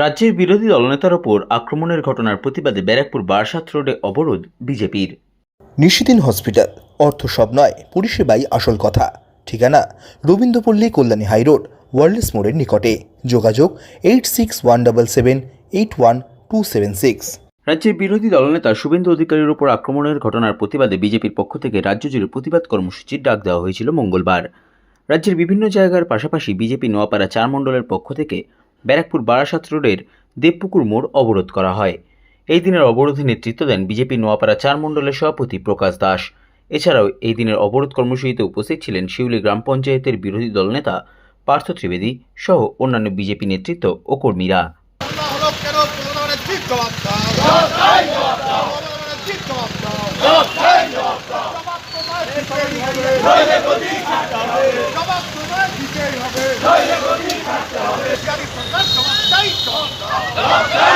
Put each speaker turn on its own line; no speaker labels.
রাজ্যের বিরোধী দলনেতার ওপর আক্রমণের ঘটনার প্রতিবাদে ব্যারাকপুর বারাসাত রোডে অবরোধ বিজেপির।
নিশিদিন হসপিটাল অর্থ সব নয় পরিষেবাই আসল কথা। ঠিকানা রবীন্দ্রপল্লী কল্যাণী হাইরোড ওয়ার্ল্ডস মোড়ের নিকটে। যোগাযোগ eight six one double seven eight one two seven six.
রাজ্যের বিরোধী দলনেতা শুভেন্দু অধিকারীর ওপর আক্রমণের ঘটনার প্রতিবাদে বিজেপির পক্ষ থেকে রাজ্য জুড়ে প্রতিবাদ কর্মসূচির ডাক দেওয়া হয়েছিল মঙ্গলবার। রাজ্যের বিভিন্ন জায়গার পাশাপাশি বিজেপি নোয়াপাড়া চার মণ্ডলের পক্ষ থেকে ব্যারাকপুর বারাসাত রোডের দেবপুকুর মোড় অবরোধ করা হয়। এই দিনের অবরোধে নেতৃত্ব দেন বিজেপি নোয়াপাড়া চার মণ্ডলের সভাপতি প্রকাশ দাস। এছাড়াও এই দিনের অবরোধ কর্মসূচিতে উপস্থিত ছিলেন শিউলি গ্রাম পঞ্চায়েতের বিরোধী দলনেতা পার্থ ত্রিবেদী সহ অন্যান্য বিজেপি নেতৃত্ব ও কর্মীরা।
জবাব
Oscar!